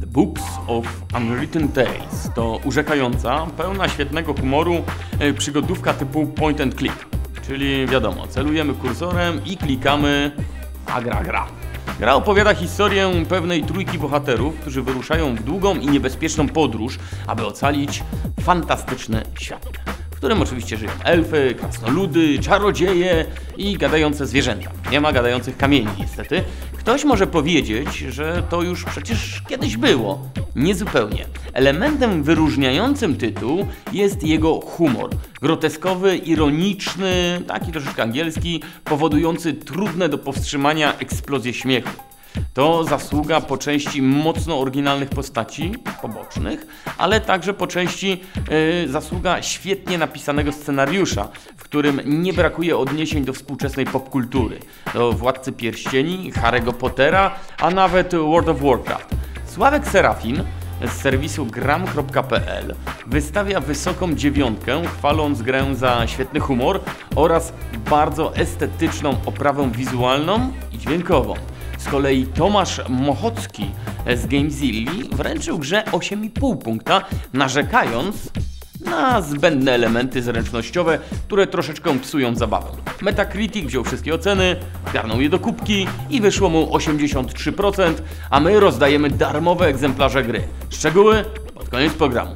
The Books of Unwritten Tales to urzekająca, pełna świetnego humoru e, przygodówka typu point and click. Czyli wiadomo, celujemy kursorem i klikamy, a gra gra. Gra opowiada historię pewnej trójki bohaterów, którzy wyruszają w długą i niebezpieczną podróż, aby ocalić fantastyczny świat, w którym oczywiście żyją elfy, krasnoludy, czarodzieje i gadające zwierzęta. Nie ma gadających kamieni niestety. Ktoś może powiedzieć, że to już przecież kiedyś było. Niezupełnie. Elementem wyróżniającym tytuł jest jego humor. Groteskowy, ironiczny, taki troszeczkę angielski, powodujący trudne do powstrzymania eksplozje śmiechu. To zasługa po części mocno oryginalnych postaci pobocznych, ale także po części yy, zasługa świetnie napisanego scenariusza, w którym nie brakuje odniesień do współczesnej popkultury, do Władcy Pierścieni, Harry'ego Pottera, a nawet World of Warcraft. Sławek Serafin z serwisu gram.pl wystawia wysoką dziewiątkę, chwaląc grę za świetny humor oraz bardzo estetyczną oprawę wizualną i dźwiękową. Z kolei Tomasz Mochocki z Gamezilli wręczył grze 8,5 punkta, narzekając na zbędne elementy zręcznościowe, które troszeczkę psują zabawę. Metacritic wziął wszystkie oceny, garnął je do kubki i wyszło mu 83%, a my rozdajemy darmowe egzemplarze gry. Szczegóły pod koniec programu.